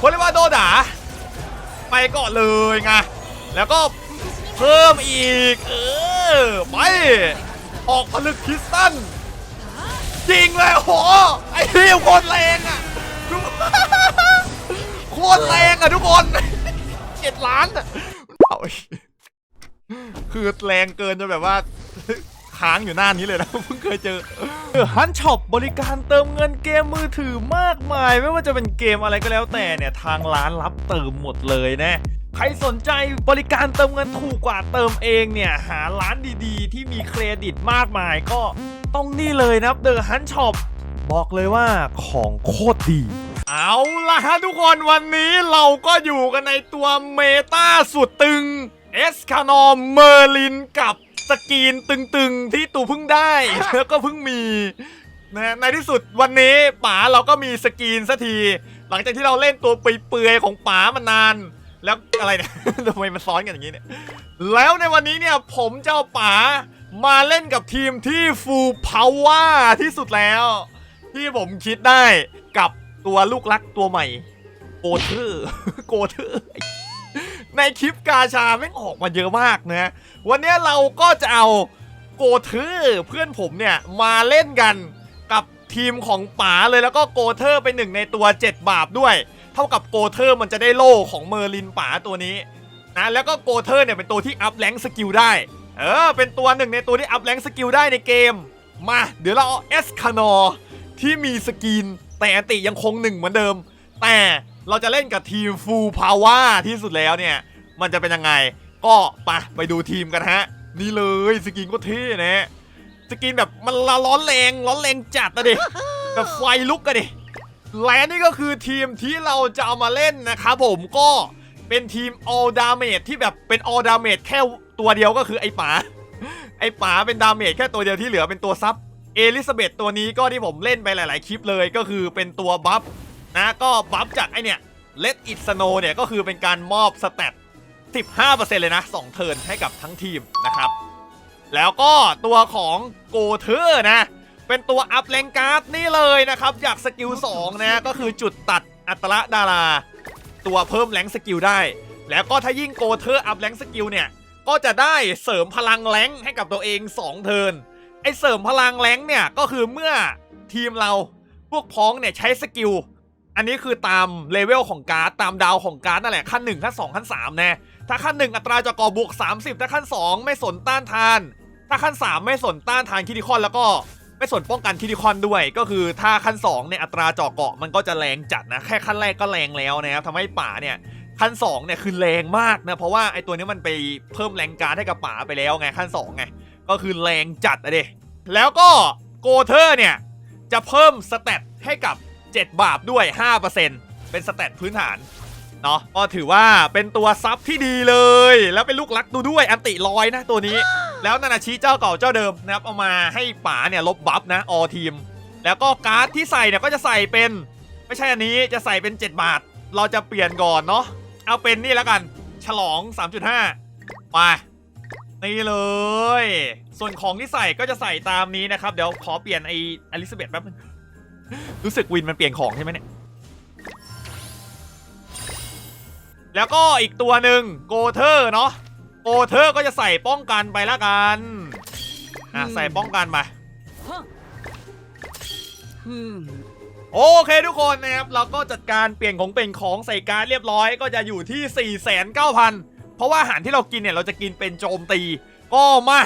โคเรวาโดดาไปก่อนเลยไงแล้วก็เพิ่มอีก เออไปออกผลึกคริสตัลจริงเลยโหไอ้เหี้ยโคตรแรงอะโคตรแรงอะทุกคนเจ็ดล้านอะคือแรงเกินจนแบบว่า ค้างอยู่หน้านี้เลยนะเพิ่งเคยเจอฮันช็อปบริการเติมเงินเกมมือถือมากมาย ไม่ว่าจะเป็นเกมอะไรก็แล้วแต่เนี่ยทางร้านรับเติมหมดเลยนะใครสนใจบริการเติมเงินถูกกว่าเติมเองเนี่ย หาร้านดีๆ ที่มีเครดิตมากมายก็ต้องนี่เลยนะครับเดอะฮันช็อปบอกเลยว่าของโคตรดี เอาล่ะฮะทุกคนวันนี้เราก็อยู่กันในตัวเมตาสุดตึง เอสคานอมเมอร์ลินกับ สกรีนตึงๆที่ตูเพิ่งได้ แล้วก็เพิ่งมีนะในที่สุดวันนี้ป๋าเราก็มีสกรีนสักที หลังจากที่เราเล่นตัวเปื่อยๆของป๋ามานาน แล้วอะไรเนี่ยทำไมมันซ้อนกันอย่างนี้เนี่ยแล้วในวันนี้เนี่ยผมเจ้าป๋ามาเล่นกับทีมที่ฟูลพาวเวอร์ที่สุดแล้ว ที่ผมคิดได้กับตัวลูกรักตัวใหม่ โกเทอร์โกเทอร์ ในคลิปกาชาแม่งออกมาเยอะมากนะวันนี้เราก็จะเอาโกเทอร์เพื่อนผมเนี่ยมาเล่นกันกับทีมของป๋าเลยแล้วก็โกเทอร์เป็นหนึ่งในตัว 7 บาปด้วย เท่ากับโกเทอร์มันจะได้โล่ของเมอร์ลินป๋าตัวนี้นะแล้วก็โกเทอร์เนี่ยเป็นตัวที่อัพแรงสกิลได้เออเป็นตัวหนึ่งในตัวที่อัพแรงสกิลได้ในเกม มาเดี๋ยวเราเอาเอสคานอที่มีสกินแต่อันติยังคงหนึ่งเหมือนเดิม แต่เราจะเล่นกับทีมฟูลพาวเวอร์ที่สุดแล้วเนี่ย มันจะเป็นยังไง ก็ไปไปดูทีมกันฮะ นี่เลยสกินก็เท่นะสกินแบบมันละร้อนแรงร้อนแรงจัดอะดิแบบไฟลุกอะดิและนี่ก็คือทีมที่เราจะเอามาเล่นนะครับผมก็เป็นทีม all damage ที่แบบเป็น all damage แค่ตัวเดียวก็คือไอ้ป๋าไอ้ป๋าเป็นดาเมจแค่ตัวเดียวที่เหลือเป็นตัวซับเอลิซาเบธตัวนี้ก็ที่ผมเล่นไปหลาย ๆ คลิปเลยก็คือเป็นตัวบัฟนะก็บัฟจากไอเนี่ย Let It Snow เนี่ยก็คือเป็นการมอบสเตต 15%เลยนะ 2 เทิร์นให้กับทั้งทีมนะครับ แล้วก็ตัวของโกเทอร์นะ เป็นตัวอัพแรงการ์ดนี่เลยนะครับจากสกิล 2 นะ ก็คือจุดตัดอัตระดารา ตัวเพิ่มแรงสกิลได้ แล้วก็ถ้ายิ่งโกเทอร์อัพแรงสกิลเนี่ย ก็จะได้เสริมพลังแรงให้กับตัวเอง 2 เทิร์นไอเสริมพลังแรงเนี่ยก็คือเมื่อทีมเราพวกพ้องเนี่ยใช้สกิลอันนี้คือตามเลเวลของการ์ดตามดาวของการ์ดนั่นแหละขั้น1ขั้น2ขั้น3นะ ถ้าขั้น1อัตราจอกอบวก 30 ถ้าขั้น 2 ไม่สนต้านทาน ถ้าขั้น 3 ไม่สนต้านทานคิดิคอนแล้วก็ไม่สนป้องกันคิดิคอนด้วย ก็คือถ้าขั้น2เนี่ยอัตราเจาะเกาะมันก็จะแรงจัดนะ แค่ขั้นแรกก็แรงแล้วนะครับทำให้ป่าเนี่ยขั้น2เนี่ยคือแรงมากนะเพราะว่าไอตัวนี้มันไปเพิ่มแรงการให้กับป่าไปแล้วไงขั้น2ไงก็คือแรงจัดอะเดแล้วก็โกเทอร์เนี่ยจะเพิ่มสเตตให้กับ 7 บาปด้วย 5%เป็นสเตตพื้นฐาน เนาะก็ถือว่าเป็นตัวซับที่ดีเลย แล้วเป็นลูกรักดูด้วยอันติลอยนะตัวนี้ แล้วนานาชิเจ้าเก่าเจ้าเดิมนะครับเอามาให้ป๋าเนี่ยลบบัฟนะออทีม แล้วก็การ์ดที่ใส่เนี่ยก็จะใส่เป็น ไม่ใช่อันนี้จะใส่เป็น 7 บาท เราจะเปลี่ยนก่อนเนาะเอาเป็นนี่แล้วกัน ฉลอง 3.5มานี่เลย ส่วนของที่ใส่ก็จะใส่ตามนี้นะครับ เดี๋ยวขอเปลี่ยนไออลิซาเบธแป๊บนึงรู้สึกวินมันเปลี่ยนของใช่ไหมเนี่ย แล้วก็อีกตัวหนึ่งโกเทอร์เนาะโกเทอร์ก็จะใส่ป้องกันไปละกันอะใส่ป้องกันมาโอเคทุกคนนะครับเราก็จัดการเปลี่ยนของเป็นของใส่การดเรียบร้อย ก็จะอยู่ที่ 4 9 0 0 0 เพราะว่าอาหารที่เรากินเนี่ยเราจะกินเป็นโจมตี ก็มา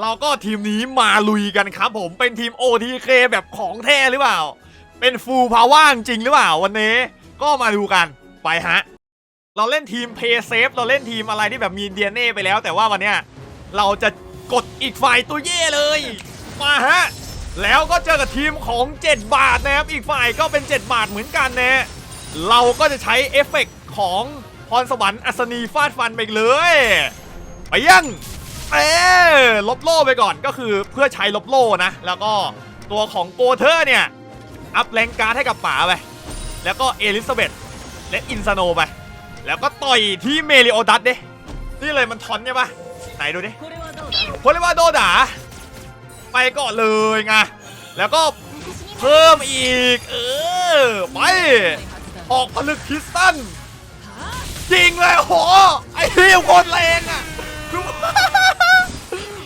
เราก็ทีมนี้มาลุยกันครับผมเป็นทีม OTK แบบของแท้หรือเปล่า เป็นฟูลพาวว่างจริงหรือเปล่าวันนี้ ก็มาดูกันไปฮะ เราเล่นทีมเพย์เซฟเราเล่นทีมอะไรที่แบบมีเดียเน่ไปแล้ว แต่ว่าวันเนี้ยเราจะกดอีกฝ่ายตัวเย่เลย มาฮะ แล้วก็เจอกับทีมของ 7 บาทนะครับ อีกฝ่ายก็เป็น 7 บาทเหมือนกันนะเราก็จะใช้เอฟเฟกของพรสวรรค์อัศนีฟาดฟันไปเลยไปยังเออลบโล่ไปก่อนก็คือเพื่อใช้ลบโล่นะ แล้วก็ตัวของโกเทอร์เนี่ย อัพแรงการดให้กับป๋าไปแล้วก็เอลิซาเบธและอินซาโนไป แล้วก็ต่อยที่เมลิโอดัตเด้นี่เลยมันทอนใช่ปะไหนดูดิโคเรว่าโดดาไปก่อนเลยไงแล้วก็เพิ่มอีก เออ ไป ออกผลึกคริสตันจริงเลยโหไอ้เหี้ยโคนแรงอะ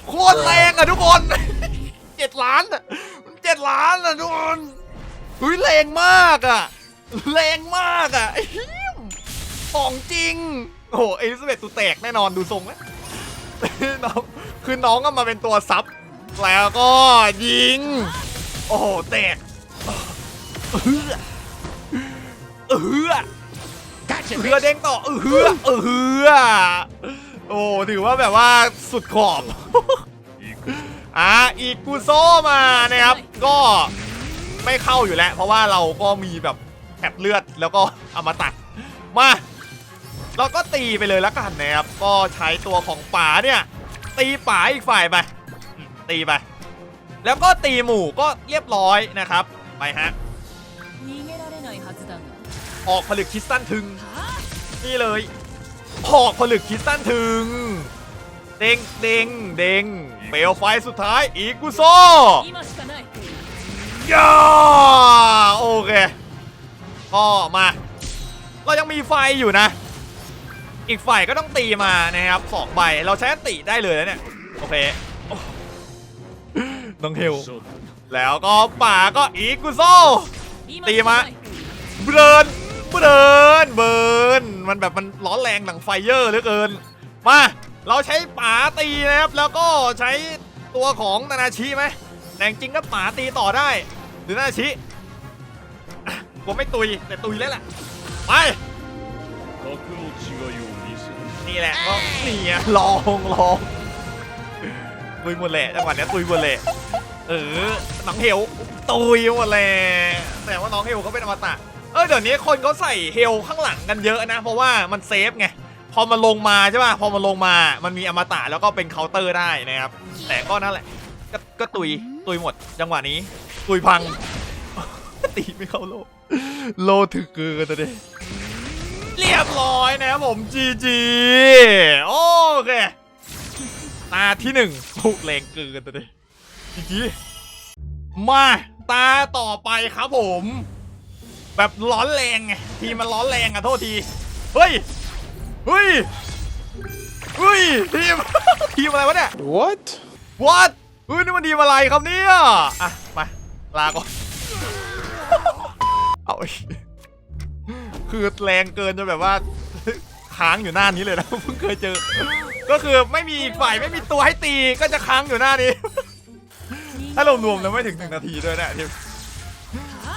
โคตรแรงอะทุกคนเจ็ดล้านอะเจ็ดล้านอะทุกคนอุ้ยแรงมากอะแรงมากอะ ของจริง โอ้โหเอลิซาเบธตูแตกแน่นอนดูทรงแล้วน้องคือน้องก็มาเป็นตัวซับ แล้วก็ยิง โอ้โหแตกเออเออเออเด้งต่อเออเออโอ้ถือว่าแบบว่าสุดขอบอะอีกกูโซมานะครับ ก็ไม่เข้าอยู่แล้ว เพราะว่าเราก็มีแบบแอบเลือดแล้วก็เอามาตัด มา เราก็ตีไปเลยแล้วกันนะครับ ก็ใช้ตัวของป๋าเนี่ย ตีป๋าอีกฝ่ายไป ตีไป แล้วก็ตีหมู่ก็เรียบร้อยนะครับ ไปฮะ ออกผลึกคิสตันถึง นี่เลย ออกผลึกคิสตันถึง เด้งเด้งเด้งเบลไฟสุดท้ายอีกุโซย่าโอเค ก็มา เรายังมีไฟอยู่นะ อีกฝ่ายก็ต้องตีมานะครับสองใบเราใช้ตีได้เลยแล้วเนี่ยโอเคต้องเฮลแล้วก็ป่าก็อีกุโซตีมาเบิร์นเบิร์นเบิร์นมันแบบมันร้อนแรงหลังไฟเยอร์เหลือเกินมาเราใช้ป่าตีนะครับแล้วก็ใช้ตัวของนานาชิไหมแต่จริงก็ป่าตีต่อได้หรือนานาชิผมไม่ตุยแต่ตุยแล้วแหละไป นี่แหละก็นี่ไงลองลองตุยหมดแหละจังหวะเนี้ยตุยหมดแหละเออน้องเฮลตุยหมดแหละแต่ว่าน้องเฮลเขาเป็นอมตะเออเดี๋ยวนี้คนเขาใส่เฮลข้างหลังกันเยอะนะ เพราะว่ามันเซฟไงพอมันลงมาใช่ป่ะพอมันลงมามันมีอมตะแล้วก็เป็นเคาน์เตอร์ได้นะครับ แต่ก็นั่นแหละก็ก็ตุยตุยหมด จังหวะนี้ ตุยพังตีไม่เข้าโลโลถึกเกินตัวเดเรียบร้อยนะครับผม GG โอเคตาที่หนึ่งถูกแรงเกินตัวนี้ GG มาตาต่อไปครับผม แบบร้อนแรงไงทีมมันร้อนแรงอะโทษทีเฮ้ยเฮ้ยเฮ้ยทีมทีมอะไรวะเนี่ย What? What เฮ้ยนี่มันทีมอะไรครับเนี่ยอะมาลาก่อนเอาไอ้ คือแรงเกินจนแบบว่า ค้างอยู่หน้านี้เลยนะเพิ่งเคยเจอ ก็คือไม่มีอีกฝ่ายไม่มีตัวให้ตีก็จะค้างอยู่หน้านี้ ถ้ารวมๆแล้วไม่ถึงหนึ่งนาทีด้วยนะทีม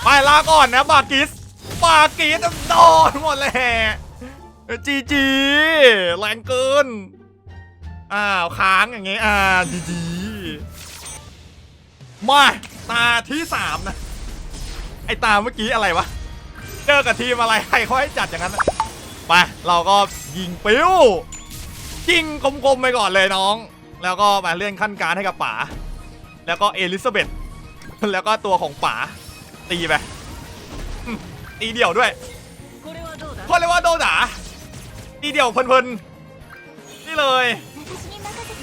ไปลาก่อนนะบากิสบากิสโดนหมดเลยจีจีแรงเกินอ้าวค้างอย่างเงี้ยอ่าจีจีมาตาที่สามนะไอตาเมื่อกี้อะไรวะ อร์กับทีมอะไรใครเขาให้จัดอย่างนั้นไปเราก็ยิงปิ้วยิงกลมๆไปก่อนเลยน้อง แล้วก็มาเลื่อนขั้นการให้กับป๋าแล้วก็เอลิซาเบธแล้วก็ตัวของป๋าตีไปตีเดี่ยวด้วยเขาเรียกว่าโดดาตีเดี่ยวเพลินๆนี่เลย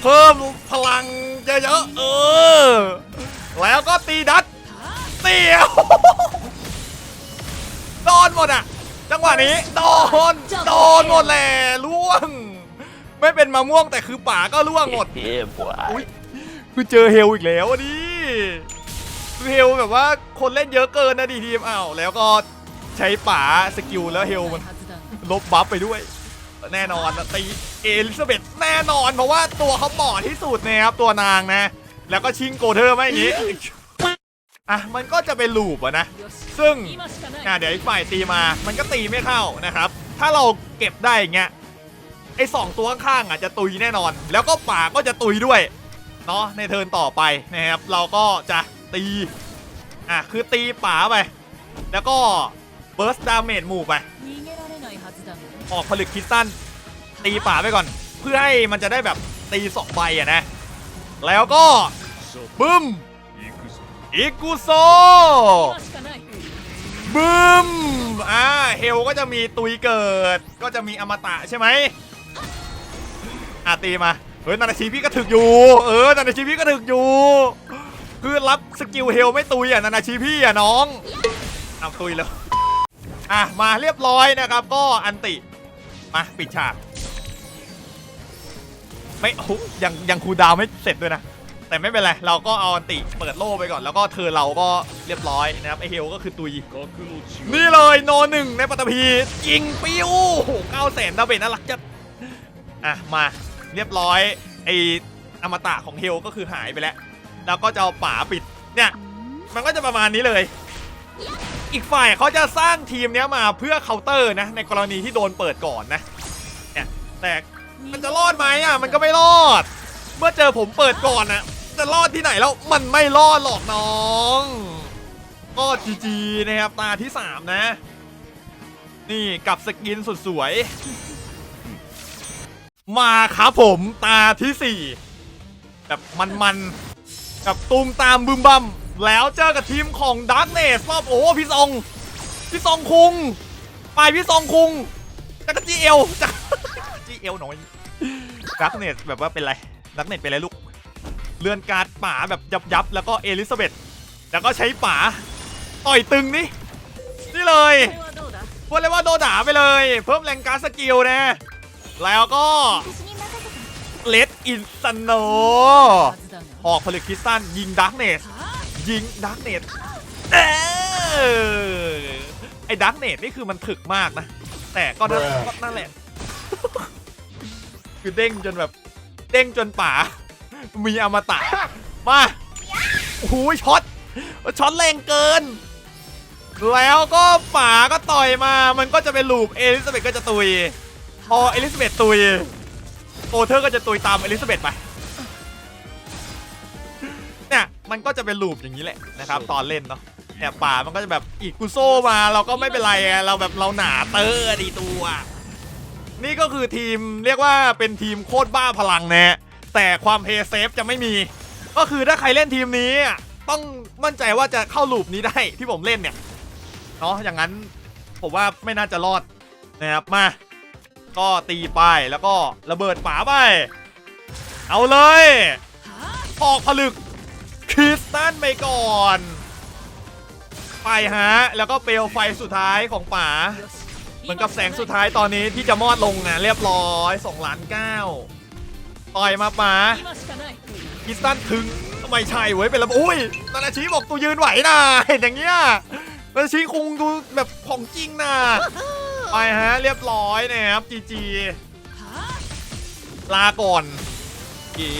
เพิ่มพลังเยอะๆเออ แล้วก็ตีดัดเตียว ตอนหมดอะจังหวะนี้ตอนตอนหมดแหละล่วง ไม่เป็นมะม่วงแต่คือป่าก็ล่วงหมด เฮ้ยบัวดคือเจอเฮลอีกแล้วอะดิเฮลแบบว่าคนเล่นเยอะเกินนะดีทีมอ้าวแล้วก็ใช้ป่าสกิลแล้วเฮลมันลบบัฟไปด้วย แน่นอนตีเอลิซาเบธแน่นอนเพราะว่าตัวเขาบอดที่สุดนะครับตัวนางนะ แล้วก็ชิงโกเธอร์ไม่งนี้ อะมันก็จะเป็นลูปอะนะ ซึ่งอะเดี๋ยวอีกฝ่ายตีมามันก็ตีไม่เข้านะครับ ถ้าเราเก็บได้อย่างเงี้ยไอ้สองตัวข้างอะจะตุยแน่นอน แล้วก็ป่าก็จะตุยด้วยเนาะในเทิร์นต่อไปนะครับเราก็จะตีอะคือตีป่าไป แล้วก็เบิร์สดาเมจหมู่ไป ออกผลึกคิสตัลนตีป่าไปก่อน เพื่อให้มันจะได้แบบตีสองใบอะนะ แล้วก็บึ้ม อิกุโซบึ้มอ่าเฮลก็จะมีตุยเกิด ก็จะมีอมตะใช่ไหมอะตีมาเฮ้ยนานาชีพี่ก็ถึกอยู่ เออนานาชีพี่ก็ถึกอยู่ คือรับสกิลเฮลไม่ตุยอะนานาชีพี่อะน้องเอาตุยเลยอะมาเรียบร้อยนะครับ ก็อันติมาปิดฉากไม่ยังยังคูดาวไม่เสร็จด้วยนะ แต่ไม่เป็นไร เราก็เอาอันติเปิดโล่ไปก่อน แล้วก็เธอเราก็เรียบร้อยนะครับไอเฮลก็คือตุย นี่เลยโนหนึ่งในปัตภียิงปิ้วโหเก้าแสนดาเบจน่ารักจัดอะมาเรียบร้อยไออมตะของเฮลก็คือหายไปแล้ว แล้วก็จะเอาป่าปิดเนี่ยมันก็จะประมาณนี้เลย อีกฝ่ายเขาจะสร้างทีมเนี้ยมาเพื่อเคาน์เตอร์นะ ในกรณีที่โดนเปิดก่อนนะเนี่ยแต่มันจะรอดไหมอะมันก็ไม่รอด เมื่อเจอผมเปิดก่อนอะ จะรอดที่ไหนแล้วมันไม่รอดหรอกน้องก็จีจีนะครับตาที่ 3 นะ นี่กับสกินสุดสวย มาครับผมตาที่ 4 แบบมันๆกับตูมตามบึมบัมแล้วเจอกับทีมของด a r k กเนสรอบโอ้พี่ซองพี่ซองคุง ไปพี่ซองคุงจักรจีเอลจักรจีเอลหน่อยด a r k กเนสแบบว่าเป็นไรด a r k กเนสเป็นไรลูก เลื่อนการ์ดป่าแบบยับยับแล้วก็เอลิซาเบธแล้วก็ใช้ป่าต่อยตึงนี่นี่เลยพูดเลยว่าโดด่าไปเลย เพิ่มแรงการสกิลนะแล้วก็เลดอินสโนหอกผลึกคริสตันยิงดักเนสยิงดักเนสไอ้ดักเนสนี่คือมันถึกมากนะ แต่ก็นั่นแหละ คือเด้งจนแบบ เด้งจนป่า มีอมตะ มาโอ้โหช็อตช็อตแรงเกิน แล้วก็ป่าก็ต่อยมา มันก็จะเป็นลูปเอลิซาเบธก็จะตุย พอเอลิซาเบธตุยโอเธอร์ก็จะตุยตามเอลิซาเบธไป เนี่ย มันก็จะเป็นลูปอย่างนี้แหละนะครับ ตอนเล่นเนาะเนี่ยป่ามันก็จะแบบอีกกุโซมาเราก็ไม่เป็นไรไงเราแบบเราหนาเตอร์ดีตัว นี่ก็คือทีมเรียกว่าเป็นทีมโคตรบ้าพลังนะฮะ แต่ความเพย์เซฟจะไม่มี ก็คือถ้าใครเล่นทีมนี้ต้องมั่นใจว่าจะเข้าลูปนี้ได้ที่ผมเล่นเนี่ยเนาะอย่างนั้นผมว่าไม่น่าจะรอดนะครับมา ก็ตีไปแล้วก็ระเบิดฝาไป เอาเลยออกผลึกคริสตันไปก่อน ไปฮะ แล้วก็เปลวไฟสุดท้ายของป๋าเหมือนกับแสงสุดท้ายตอนนี้ที่จะมอดลงนะเรียบร้อย2ล้านเก้า ต่อยมาป๋าคิสตันถึงไม่ใช่เว้ยเป็นระบบอุ้ยนาาชิบอกตัวยืนไหวนะเห็นอย่างเงี้ยนาชิคงดูแบบของจริงนะไปฮะเรียบร้อยนะครับจีจีลาก่อนเก๋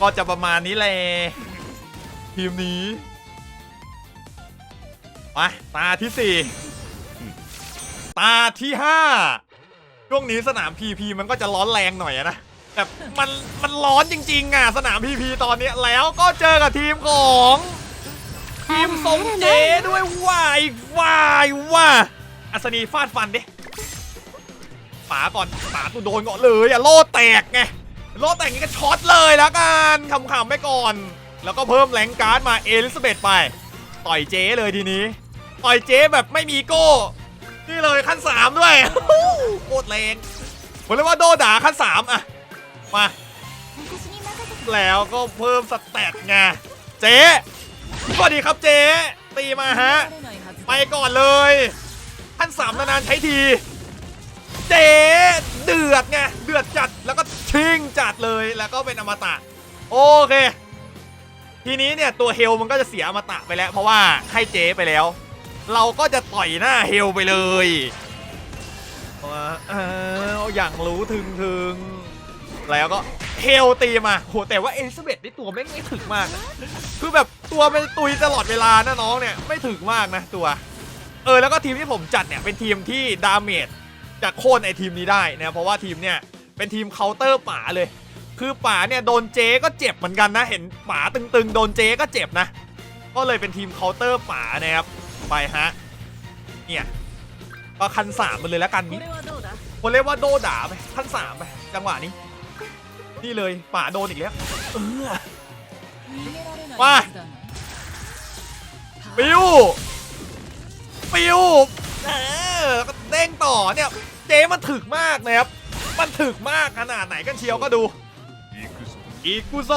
ก็จะประมาณนี้แหละทีมนี้ไปตาที่สี่ตาที่ห้าช่วงนี้สนามพีพีมันก็จะร้อนแรงหน่อยนะ แบบมันมันร้อนจริงๆอะสนามพีพีตอนเนี้ยแล้วก็เจอกับทีมของทีมทรงเจด้วยวายวายว่าอัศนีฟาดฟันดิป๋าก่อนป๋ากูโดนก่อนเลยอะโล่แตกไงโล่แตกนี่ก็ช็อตเลยแล้วกันขำๆไปก่อน แล้วก็เพิ่มแรงการ์ดมาเอลิซาเบธไป ต่อยเจ๊เลยทีนี้ ต่อยเจ๊แบบไม่มีโก้นี่เลยขั้นสามด้วยโคตรแรงผมเรียกว่าโดด่าขั้นสามอะ มา แล้วก็เพิ่มสแตทไงเจ๊สวัสดีครับเจ๊ตีมาฮะ ไปก่อนเลยท่านสามนานๆใช้ที เจ๊เดือดไงเดือดจัดแล้วก็ชิงจัดเลยแล้วก็เป็นอมตะ โอเค ทีนี้เนี่ยตัวเฮลมันก็จะเสียอมตะไปแล้ว เพราะว่าให้เจ๊ไปแล้ว เราก็จะต่อยหน้าเฮลไปเลยเอออย่างรู้ถึงถึง แล้วก็เฮลตีมาโหแต่ว่าเอลิซาเบธนี่ตัวไม่ไม่ถึกมากคือแบบตัวเป็นตุยตลอดเวลานะน้องเนี่ยไม่ถึกมากนะตัวเออแล้วก็ทีมที่ผมจัดเนี่ยเป็นทีมที่ดาเมจจะโค่นไอทีมนี้ได้นะเพราะว่าทีมเนี่ยเป็นทีมเคาน์เตอร์ป่าเลย คือป่าเนี่ยโดนเจก็เจ็บเหมือนกันนะ เห็นป่าตึงๆ โดนเจก็เจ็บนะ ก็เลยเป็นทีมเคาน์เตอร์ป่านะครับไปฮะเนี่ยก็คันสามมันเลยแล้วกันนี้คนเรียกว่าโดด่าไปคันสามไปจังหวะนี้ นี่เลยป่าโดนอีกแล้วเอาปิวปิวเออเด้งต่อเนี่ยเจมันถึกมากนะครับ มันถึกมากขนาดไหนกันเชียวก็ดู อีกุโซ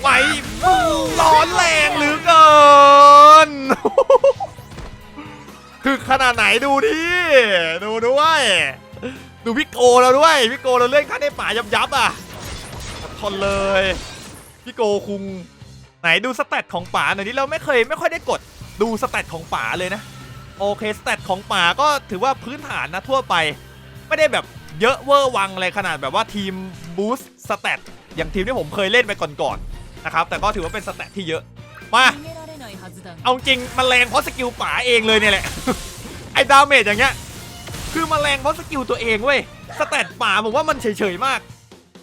ไหวร้อนแรงหรือเกินคือขนาดไหนดูดิ ดูด้วย ดูพี่โกเราด้วยพี่โกเราเล่นขั้นในป่ายับยับอะทนเลยพี่โกคุงไหนดูสเตตของป่าหน่อยนี้เราไม่เคยไม่ค่อยได้กดดูสเตตของป่าเลยนะ โอเคสเตตของป่าก็ถือว่าพื้นฐานนะทั่วไป ไม่ได้แบบเยอะเวอร์วังอะไรขนาดแบบว่าทีมบูสต์สเตตอย่างทีมที่ผมเคยเล่นไปก่อนๆนะครับแต่ก็ถือว่าเป็นสเตตที่เยอะมาเอาจริงมันแรงเพราะสกิลป่าเองเลยเนี่ยแหละไอ้ดาเมจอย่างเงี้ย คือมันแรงเพราะสกิลตัวเองเว้ยสแตทป๋าผมว่ามันเฉยๆมาก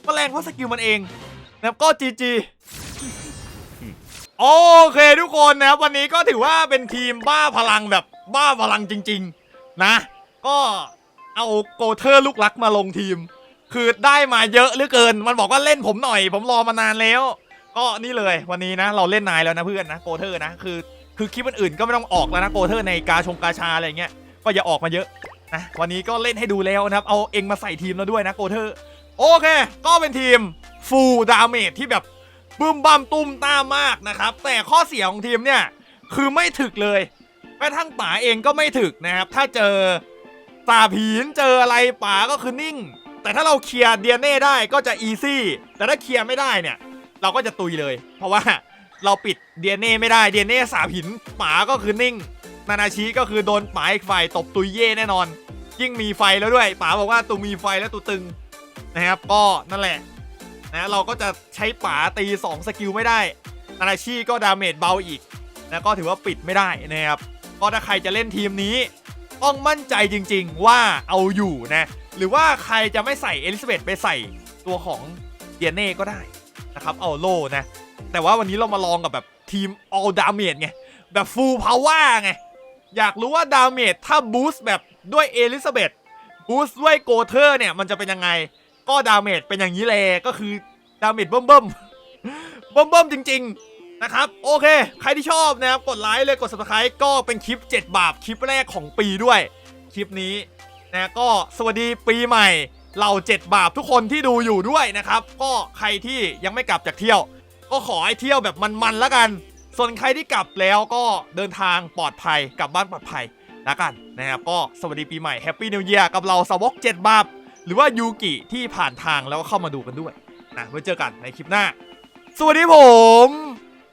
มันแรงเพราะสกิลมันเองนะครับก็จีจีโอเคทุกคนนะครับวันนี้ก็ถือว่าเป็นทีมบ้าพลังแบบบ้าพลังจริง ๆ นะ ก็เอาโกเทอร์ลูกรักมาลงทีม คือได้มาเยอะเหลือเกิน มันบอกว่าเล่นผมหน่อย ผมรอมานานแล้ว ก็นี่เลยวันนี้นะ เราเล่นนายแล้วนะเพื่อนนะโกเทอร์นะคือ คือคลิปอื่นๆก็ไม่ต้องออกแล้วนะโกเทอร์ในกาชงกาชาอะไรเงี้ยก็อย่าออกมาเยอะ นะวันนี้ก็เล่นให้ดูแล้วนะครับ เอาเองมาใส่ทีมแล้วด้วยนะโกเทอร์โอเค ก็เป็นทีมฟูลดาเมจที่แบบบึ้มบัมตุ้มต้ามมากนะครับ แต่ข้อเสียของทีมเนี่ย คือไม่ถึกเลยแม้ทั้งป๋าเองก็ไม่ถึกนะครับ ถ้าเจอตาผีนเจออะไรป๋าก็คือนิ่ง แต่ถ้าเราเคลียร์เดียเน่ได้ก็จะอีซี่แต่ถ้าเคลียร์ไม่ได้เนี่ย เราก็จะตุยเลย เพราะว่าเราปิดเดียเน่ไม่ได้เดียเน่สาบหินป๋าก็คือนิ่ง นานาชิก็คือโดนป๋าอีกฝ่ายตบตุยเย่แน่นอน ยิ่งมีไฟแล้วด้วยป๋าบอกว่าตูมีไฟแล้วตูตึงนะครับก็นั่นแหละนะเราก็จะใช้ป๋าตี2สกิลไม่ได้นานาชิก็ดาเมจเบาอีกนะก็ถือว่าปิดไม่ได้นะครับก็ถ้าใครจะเล่นทีมนี้ ต้องมั่นใจจริง ๆว่าเอาอยู่นะหรือว่าใครจะไม่ใส่เอลิซาเบธไปใส่ตัวของเดียเน่ก็ได้นะครับเอาโลนะแต่ว่าวันนี้เรามาลองกับแบบทีม all damage ไง แบบ full power ไง อยากรู้ว่าดาเมจถ้าบูสต์แบบด้วยเอลิซาเบธบูสต์ด้วยโกเทอร์เนี่ยมันจะเป็นยังไง ก็ดาเมจเป็นอย่างนี้เลยก็คือดาเมจเบิ่มเบิ่มเบิ่มเบิ่มจริง ๆ นะครับ โอเค ใครที่ชอบนะครับ กดไลค์เลยกด subscribe ก็เป็นคลิป 7 บาปคลิปแรกของปีด้วย คลิปนี้นะก็สวัสดีปีใหม่เรา7บาปทุกคนที่ดูอยู่ด้วยนะครับ ก็ใครที่ยังไม่กลับจากเที่ยว ก็ขอให้เที่ยวแบบมันๆแล้วกัน ส่วนใครที่กลับแล้วก็เดินทางปลอดภัยกลับบ้านปลอดภัยแล้วกันนะครับก็สวัสดีปีใหม่แฮปปี้นิว e ย r กับเราสาวก7บาปหรือว่ายูกิที่ผ่านทางแล้วก็เข้ามาดูกันด้วยนะไว้เจอกันในคลิปหน้า สวัสดีผม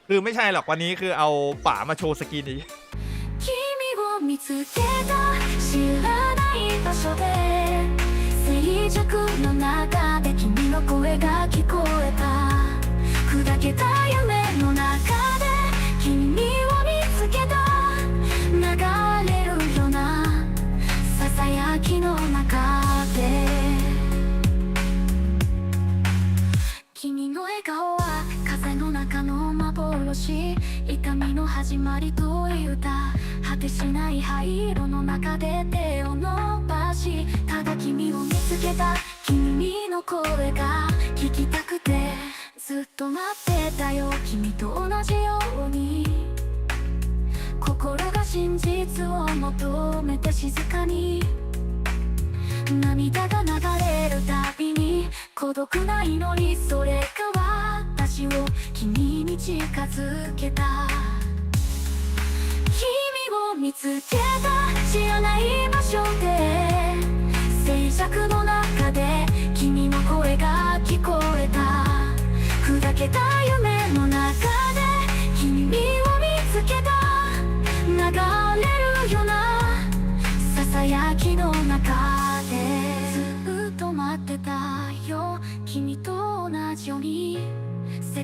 คือไม่ใช่หรอกวันนี้คือเอาป๋ามาโชว์สกินนี้ 君を見つけた知らない場所で静寂の中で君の声が聞こえた砕けた夢の中 幻痛みの始まりという歌果てしない灰色の中で手を伸ばしただ君を見つけた君の声が聞きたくてずっと待ってたよ君と同じように心が真実を求めて静かに涙が流れるたびに孤独な祈りそれがを君に近づけた。君を見つけた知らない場所で。静寂の中で君の声が聞こえた。砕けた夢の中で君を見つけた。流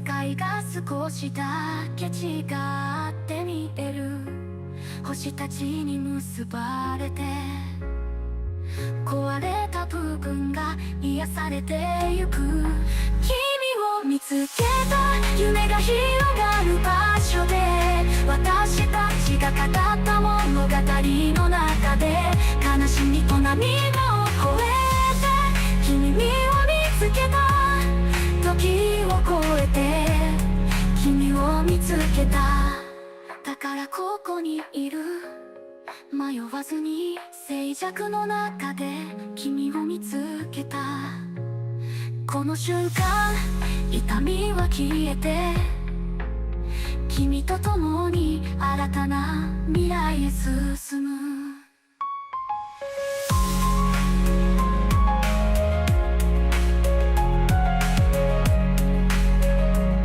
界が少しだけ違って見える。星たちに結ばれて壊れた部分が癒されてゆく。君を見つけた夢が広がる場所で私たちが語った物語の中でにいる。迷わずに静寂の中で君を見つけた。この瞬間痛みは消えて。君と共に新たな未来へ進む。